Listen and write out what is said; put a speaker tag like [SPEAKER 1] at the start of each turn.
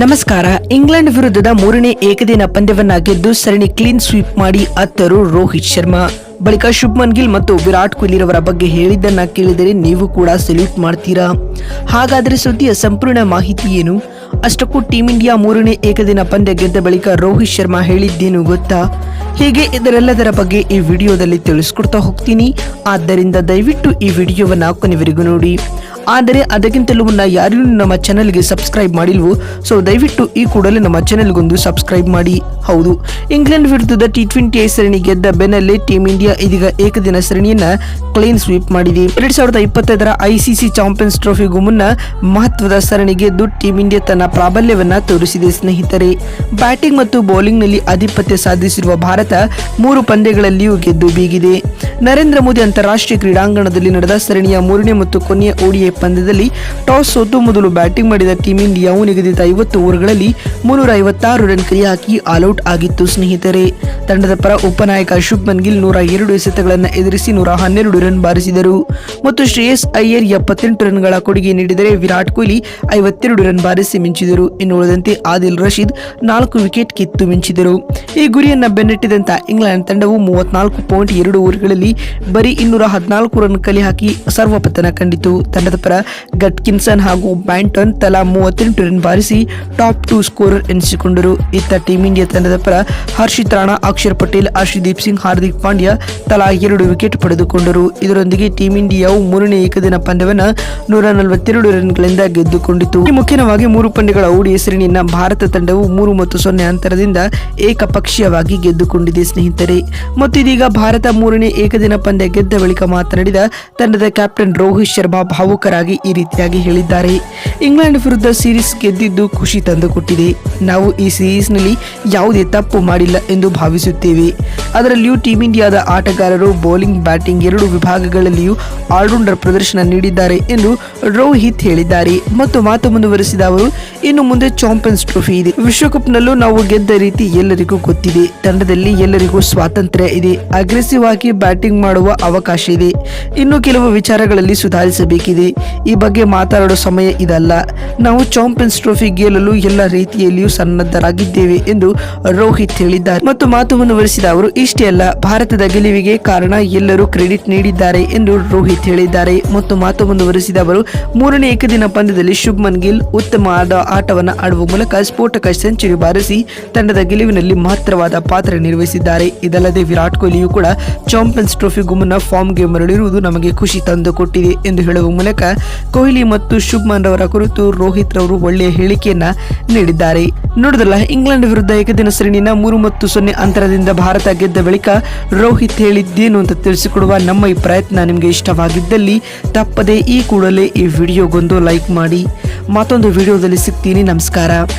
[SPEAKER 1] ನಮಸ್ಕಾರ. ಇಂಗ್ಲೆಂಡ್ ವಿರುದ್ಧದ ಮೂರನೇ ಏಕದಿನ ಪಂದ್ಯವನ್ನ ಗೆದ್ದು ಸರಣಿ ಕ್ಲೀನ್ ಸ್ವೀಪ್ ಮಾಡಿ ಅತ್ತರು ರೋಹಿತ್ ಶರ್ಮಾ. ಬಳಿಕ ಶುಭ್ಮನ್ ಗಿಲ್ ಮತ್ತು ವಿರಾಟ್ ಕೊಹ್ಲಿರವರ ಬಗ್ಗೆ ಹೇಳಿದ್ದನ್ನ ಕೇಳಿದರೆ ನೀವು ಕೂಡ ಸೆಲ್ಯೂಟ್ ಮಾಡ್ತೀರಾ? ಹಾಗಾದರೆ ಸುದ್ದಿಯ ಸಂಪೂರ್ಣ ಮಾಹಿತಿ ಏನು? ಅಷ್ಟಕ್ಕೂ ಟೀಂ ಇಂಡಿಯಾ ಮೂರನೇ ಏಕದಿನ ಪಂದ್ಯ ಗೆದ್ದ ಬಳಿಕ ರೋಹಿತ್ ಶರ್ಮಾ ಹೇಳಿದ್ದೇನು ಗೊತ್ತಾ? ಹೀಗೆ ಇದರೆಲ್ಲದರ ಬಗ್ಗೆ ಈ ವಿಡಿಯೋದಲ್ಲಿ ತಿಳಿಸ್ಕೊಡ್ತಾ ಹೋಗ್ತೀನಿ. ಆದ್ದರಿಂದ ದಯವಿಟ್ಟು ಈ ವಿಡಿಯೋವನ್ನ ಕೊನೆವರೆಗೂ ನೋಡಿ. ಆದರೆ ಅದಕ್ಕಿಂತಲೂ ಮುನ್ನ ಯಾರಿಗೂ ನಮ್ಮ ಚಾನೆಲ್ಗೆ ಸಬ್ಸ್ಕ್ರೈಬ್ ಮಾಡಿಲ್ವೋ ಸೊ ದಯವಿಟ್ಟು ಈ ಕೂಡಲೇ ನಮ್ಮ ಚಾನೆಲ್ಗೊಂದು ಸಬ್ಸ್ಕ್ರೈಬ್ ಮಾಡಿ. ಹೌದು, ಇಂಗ್ಲೆಂಡ್ ವಿರುದ್ಧದ ಟಿ ಟ್ವೆಂಟಿ ಸರಣಿ ಗೆದ್ದ ಬೆನ್ನಲ್ಲೇ ಟೀಂ ಇಂಡಿಯಾ ಇದೀಗ ಏಕದಿನ ಸರಣಿಯನ್ನ ಕ್ಲೀನ್ ಸ್ವೀಪ್ ಮಾಡಿದೆ. ಎರಡ್ ಸಾವಿರದ ಇಪ್ಪತ್ತೈದರ ಐಸಿಸಿ ಚಾಂಪಿಯನ್ಸ್ ಟ್ರೋಫಿಗೂ ಮುನ್ನ ಮಹತ್ವದ ಸರಣಿ ಗೆದ್ದು ಟೀಂ ಇಂಡಿಯಾ ತನ್ನ ಪ್ರಾಬಲ್ಯವನ್ನ ತೋರಿಸಿದೆ ಸ್ನೇಹಿತರೆ. ಬ್ಯಾಟಿಂಗ್ ಮತ್ತು ಬೌಲಿಂಗ್ನಲ್ಲಿ ಆಧಿಪತ್ಯ ಸಾಧಿಸಿರುವ ಭಾರತ ಮೂರು ಪಂದ್ಯಗಳಲ್ಲಿಯೂ ಗೆದ್ದು ಬೀಗಿದೆ. ನರೇಂದ್ರ ಮೋದಿ ಅಂತಾರಾಷ್ಟ್ರೀಯ ಕ್ರೀಡಾಂಗಣದಲ್ಲಿ ನಡೆದ ಸರಣಿಯ ಮೂರನೇ ಮತ್ತು ಕೊನೆಯ ಪಂದ್ಯದಲ್ಲಿ ಟಾಸ್ ಸೋತು ಮೊದಲು ಬ್ಯಾಟಿಂಗ್ ಮಾಡಿದ ಟೀಂ ಇಂಡಿಯಾವು ನಿಗದಿತ ಐವತ್ತು ಓವರ್ಗಳಲ್ಲಿ ಮುನ್ನೂರ ಐವತ್ತಾರು ರನ್ ಕೈ ಹಾಕಿ ಆಲ್ಔಟ್ ಆಗಿತ್ತು ಸ್ನೇಹಿತರೆ. ತಂಡದ ಪರ ಉಪನಾಯಕ ಶುಭ್ಮನ್ ಗಿಲ್ ನೂರ ಎರಡು ಎಸೆತಗಳನ್ನು ಎದುರಿಸಿ ನೂರ ಹನ್ನೆರಡು ರನ್ ಬಾರಿಸಿದರು. ಮತ್ತು ಶ್ರೇಯಸ್ ಅಯ್ಯರ್ ಎಪ್ಪತ್ತೆಂಟು ರನ್ಗಳ ಕೊಡುಗೆ ನೀಡಿದರೆ ವಿರಾಟ್ ಕೊಹ್ಲಿ ಐವತ್ತೆರಡು ರನ್ ಬಾರಿಸಿ ಮಿಂಚಿದರು. ಇನ್ನು ಉಳಿದಂತೆ ಆದಿಲ್ ರಶೀದ್ ನಾಲ್ಕು ವಿಕೆಟ್ ಕಿತ್ತು ಮಿಂಚಿದರು. ಈ ಗುರಿಯನ್ನು ಬೆನ್ನಟ್ಟಿದಂತ ಇಂಗ್ಲೆಂಡ್ ತಂಡವು ಮೂವತ್ನಾಲ್ಕು ಪಾಯಿಂಟ್ ಎರಡು ಓವರ್ಗಳಲ್ಲಿ ಬರೀ ಇನ್ನೂರ ಹದಿನಾಲ್ಕು ರನ್ ಕಲೆ ಹಾಕಿ ಸರ್ವಪತನ ಕಂಡಿತು. ತಂಡದ ಗಟ್ಕಿನ್ಸನ್ ಹಾಗೂ ಬ್ಯಾಂಟನ್ ತಲಾ ಮೂವತ್ತೆಂಟು ರನ್ ಬಾರಿಸಿ ಟಾಪ್ ಟು ಸ್ಕೋರರ್ ಎನಿಸಿಕೊಂಡರು. ಇತ್ತ ಟೀಂ ಇಂಡಿಯಾ ತಂಡದ ಪರ ಹರ್ಷಿತ್ ರಾಣಾ, ಅಕ್ಷರ್ ಪಟೇಲ್ ಹರ್ಷದೀಪ್ ಸಿಂಗ್, ಹಾರ್ದಿಕ್ ಪಾಂಡ್ಯ ತಲಾ ಎರಡು ವಿಕೆಟ್ ಪಡೆದುಕೊಂಡರು. ಇದರೊಂದಿಗೆ ಟೀಂ ಇಂಡಿಯಾವು ಮೂರನೇ ಏಕದಿನ ಪಂದ್ಯವನ್ನು ನೂರ ನಲವತ್ತೆರಡು ರನ್ಗಳಿಂದ ಗೆದ್ದುಕೊಂಡಿತು. ಮುಖ್ಯವಾಗಿ ಮೂರು ಪಂದ್ಯಗಳ ಓಡಿ ಸರಣಿಯನ್ನ ಭಾರತ ತಂಡವು ಮೂರು ಮತ್ತು ಸೊನ್ನೆ ಅಂತರದಿಂದ ಏಕಪಕ್ಷೀಯವಾಗಿ ಗೆದ್ದುಕೊಂಡಿದೆ ಸ್ನೇಹಿತರೆ. ಮತ್ತು ಇದೀಗ ಭಾರತ ಮೂರನೇ ಏಕದಿನ ಪಂದ್ಯ ಗೆದ್ದ ಬಳಿಕ ಮಾತನಾಡಿದ ತಂಡದ ಕ್ಯಾಪ್ಟನ್ ರೋಹಿತ್ ಶರ್ಮಾ ಭಾವುಕರಾಗಿ ಈ ರೀತಿಯಾಗಿ ಹೇಳಿದ್ದಾರೆ. ಇಂಗ್ಲೆಂಡ್ ವಿರುದ್ಧ ಸೀರೀಸ್ ಗೆದ್ದಿದ್ದು ಖುಷಿ ತಂದುಕೊಟ್ಟಿದೆ. ನಾವು ಈ ಸೀರೀಸ್ನಲ್ಲಿ ಯಾವುದೇ ತಪ್ಪು ಮಾಡಿಲ್ಲ ಎಂದು ಭಾವಿಸುತ್ತೇವೆ. ಅದರಲ್ಲಿಯೂ ಟೀಂ ಇಂಡಿಯಾದ ಆಟಗಾರರು ಬೌಲಿಂಗ್ ಬ್ಯಾಟಿಂಗ್ ಎರಡು ವಿಭಾಗಗಳಲ್ಲಿಯೂ ಆಲ್ರೌಂಡರ್ ಪ್ರದರ್ಶನ ನೀಡಿದ್ದಾರೆ ಎಂದು ರೋಹಿತ್ ಹೇಳಿದ್ದಾರೆ. ಮತ್ತು ಮಾತು ಮುಂದುವರೆಸಿದ ಅವರು, ಇನ್ನು ಮುಂದೆ ಚಾಂಪಿಯನ್ಸ್ ಟ್ರೋಫಿ ಇದೆ. ವಿಶ್ವಕಪ್ನಲ್ಲೂ ನಾವು ಗೆದ್ದ ರೀತಿ ಎಲ್ಲರಿಗೂ ಗೊತ್ತಿದೆ. ತಂಡದಲ್ಲಿ ಎಲ್ಲರಿಗೂ ಸ್ವಾತಂತ್ರ್ಯ ಇದೆ. ಅಗ್ರೆಸಿವ್ ಆಗಿ ಬ್ಯಾಟಿಂಗ್ ಮಾಡುವ ಅವಕಾಶ ಇದೆ. ಇನ್ನು ಕೆಲವು ವಿಚಾರಗಳಲ್ಲಿ ಸುಧಾರಿಸಬೇಕಿದೆ. ಈ ಬಗ್ಗೆ ಮಾತಾಡೋ ಸಮಯ ಇದಲ್ಲ. ನಾವು ಚಾಂಪಿಯನ್ಸ್ ಟ್ರೋಫಿ ಗೆಲ್ಲಲು ಎಲ್ಲ ರೀತಿಯಲ್ಲಿಯೂ ಸನ್ನದ್ಧರಾಗಿದ್ದೇವೆ ಎಂದು ರೋಹಿತ್ ಹೇಳಿದ್ದಾರೆ. ಮತ್ತು ಮಾತು ಮುಂದುವರಿಸಿದ ಅವರು, ಇಷ್ಟೇ ಅಲ್ಲ, ಭಾರತದ ಗೆಲುವಿಗೆ ಕಾರಣ ಎಲ್ಲರೂ ಕ್ರೆಡಿಟ್ ನೀಡಿದ್ದಾರೆ ಎಂದು ರೋಹಿತ್ ಹೇಳಿದ್ದಾರೆ. ಮತ್ತು ಮಾತು ಮುಂದುವರಿಸಿದ ಅವರು, ಮೂರನೇ ಏಕದಿನ ಪಂದ್ಯದಲ್ಲಿ ಶುಭ್ಮನ್ ಗಿಲ್ ಉತ್ತಮ ಆದ ಆಟವನ್ನು ಆಡುವ ಮೂಲಕ ಸ್ಫೋಟಕ ಸೆಂಚುರಿ ಬಾರಿಸಿ ತಂಡದ ಗೆಲುವಿನಲ್ಲಿ ಮಹತ್ತರವಾದ ಪಾತ್ರ ನಿರ್ವಹಿಸಿದ್ದಾರೆ. ಇದಲ್ಲದೆ ವಿರಾಟ್ ಕೊಹ್ಲಿಯು ಕೂಡ ಚಾಂಪಿಯನ್ಸ್ ಟ್ರೋಫಿಗೂ ಮುನ್ನ ಫಾರ್ಮ್ಗೆ ಮರಳಿರುವುದು ನಮಗೆ ಖುಷಿ ತಂದುಕೊಟ್ಟಿದೆ ಎಂದು ಹೇಳುವ ಮೂಲಕ ಕೊಹ್ಲಿ ಮತ್ತು ಶುಭ್ಮನ್ ರವರ ಕುರಿತು ರೋಹಿತ್ ರವರು ಒಳ್ಳೆಯ ಹೇಳಿಕೆಯನ್ನ ನೀಡಿದ್ದಾರೆ. ನೋಡಿದ್ರಲ್ಲ ಇಂಗ್ಲೆಂಡ್ ವಿರುದ್ಧ ಏಕದಿನ ಸರಣಿನ ಮೂರು ಮತ್ತು ಸೊನ್ನೆ ಅಂತರದಿಂದ ಭಾರತ ಗೆದ್ದ ಬಳಿಕ ರೋಹಿತ್ ಹೇಳಿದ್ದೇನು ಅಂತ ತಿಳಿಸಿಕೊಡುವ ನಮ್ಮ ಈ ಪ್ರಯತ್ನ ನಿಮಗೆ ಇಷ್ಟವಾಗಿದ್ದಲ್ಲಿ ತಪ್ಪದೆ ಈ ಕೂಡಲೇ ಈ ವಿಡಿಯೋಗೊಂದು ಲೈಕ್ ಮಾಡಿ. ಮತ್ತೊಂದು ವಿಡಿಯೋದಲ್ಲಿ ಸಿಗ್ತೀನಿ. ನಮಸ್ಕಾರ.